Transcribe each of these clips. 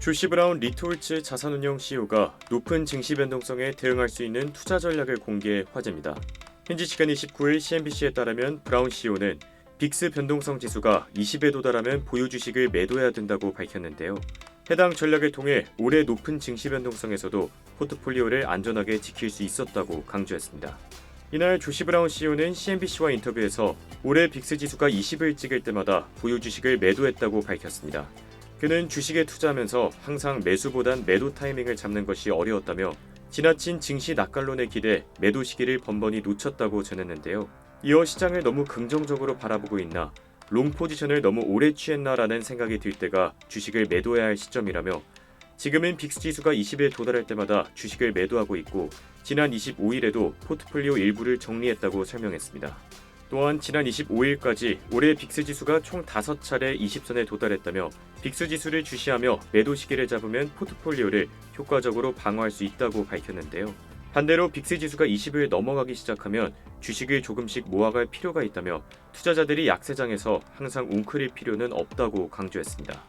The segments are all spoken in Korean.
조시 브라운 리톨츠 자산운용 CEO가 높은 증시 변동성에 대응할 수 있는 투자 전략을 공개해 화제입니다. 현지 시간 29일 CNBC에 따르면 브라운 CEO는 빅스 변동성 지수가 20에 도달하면 보유 주식을 매도해야 된다고 밝혔는데요. 해당 전략을 통해 올해 높은 증시 변동성에서도 포트폴리오를 안전하게 지킬 수 있었다고 강조했습니다. 이날 조시 브라운 CEO는 CNBC와 인터뷰에서 올해 빅스 지수가 20을 찍을 때마다 보유 주식을 매도했다고 밝혔습니다. 그는 주식에 투자하면서 항상 매수보단 매도 타이밍을 잡는 것이 어려웠다며 지나친 증시 낙관론에 기대 매도 시기를 번번이 놓쳤다고 전했는데요. 이어 시장을 너무 긍정적으로 바라보고 있나 롱 포지션을 너무 오래 취했나라는 생각이 들 때가 주식을 매도해야 할 시점이라며 지금은 빅스 지수가 20에 도달할 때마다 주식을 매도하고 있고 지난 25일에도 포트폴리오 일부를 정리했다고 설명했습니다. 또한 지난 25일까지 올해 빅스 지수가 총 5차례 20선에 도달했다며 빅스 지수를 주시하며 매도 시기를 잡으면 포트폴리오를 효과적으로 방어할 수 있다고 밝혔는데요. 반대로 빅스 지수가 20을 넘어가기 시작하면 주식을 조금씩 모아갈 필요가 있다며 투자자들이 약세장에서 항상 웅크릴 필요는 없다고 강조했습니다.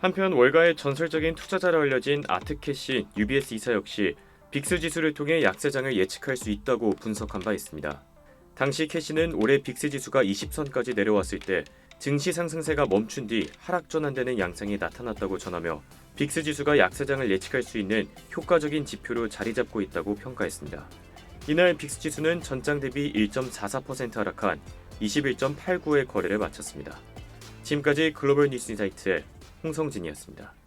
한편 월가의 전설적인 투자자로 알려진 아트캐시 UBS 이사 역시 빅스 지수를 통해 약세장을 예측할 수 있다고 분석한 바 있습니다. 당시 캐시는 올해 빅스 지수가 20선까지 내려왔을 때 증시 상승세가 멈춘 뒤 하락 전환되는 양상이 나타났다고 전하며 빅스 지수가 약세장을 예측할 수 있는 효과적인 지표로 자리 잡고 있다고 평가했습니다. 이날 빅스 지수는 전장 대비 1.44% 하락한 21.89의 거래를 마쳤습니다. 지금까지 글로벌 뉴스 인사이트의 홍성진이었습니다.